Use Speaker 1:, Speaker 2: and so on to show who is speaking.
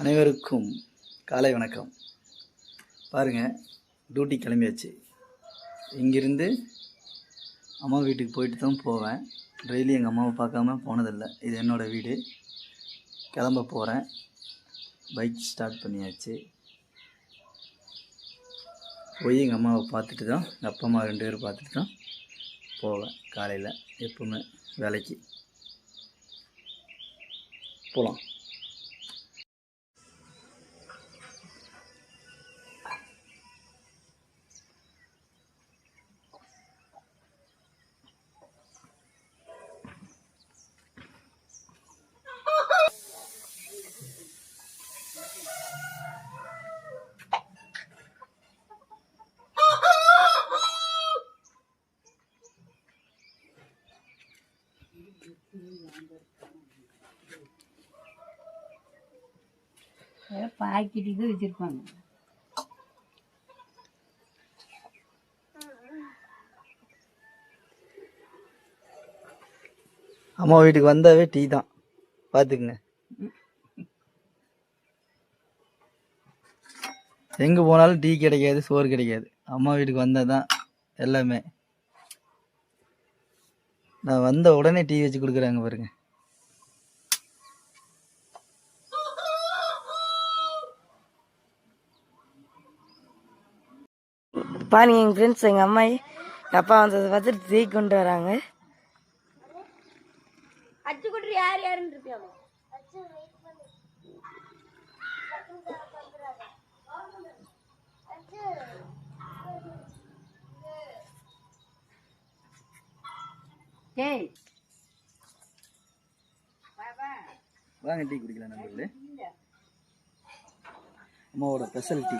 Speaker 1: அனைவருக்கும் காலை வணக்கம். பாருங்கள் டியூட்டி கிளம்பியாச்சு. இங்கிருந்து அம்மா வீட்டுக்கு போயிட்டு தான் போவேன். டெய்லி எங்கள் அம்மாவை பார்க்காம போனதில்லை. இது என்னோடய வீடு. கிளம்ப போகிறேன் பைக் ஸ்டார்ட் பண்ணியாச்சு. போய் எங்கள் அம்மாவை பார்த்துட்டு தான் எங்கள் அப்பா அம்மா ரெண்டு பேரும் பார்த்துட்டு தான் போவேன் காலையில் எப்பவுமே வேலைக்கு. போகலாம்
Speaker 2: பாக்கெட்டு இது வச்சுருப்பாங்க.
Speaker 1: அம்மா வீட்டுக்கு வந்தாவே டீ தான். பார்த்துக்குங்க எங்கே போனாலும் டீ கிடைக்காது சோறு கிடைக்காது. அம்மா வீட்டுக்கு வந்தால் தான் எல்லாமே. நான் வந்த உடனே டீ வச்சு கொடுக்குறாங்க பாருங்க.
Speaker 2: பாருங்க எங்கள் ஃப்ரெண்ட்ஸ் எங்கள் அம்மா எங்கள் அப்பா வந்ததை பார்த்துட்டு டீ கொண்டு வராங்க. ஏய்
Speaker 1: வாங்க டீ குடிக்கலாம் நம்மளே அம்மாவோட ஸ்பெஷல் டீ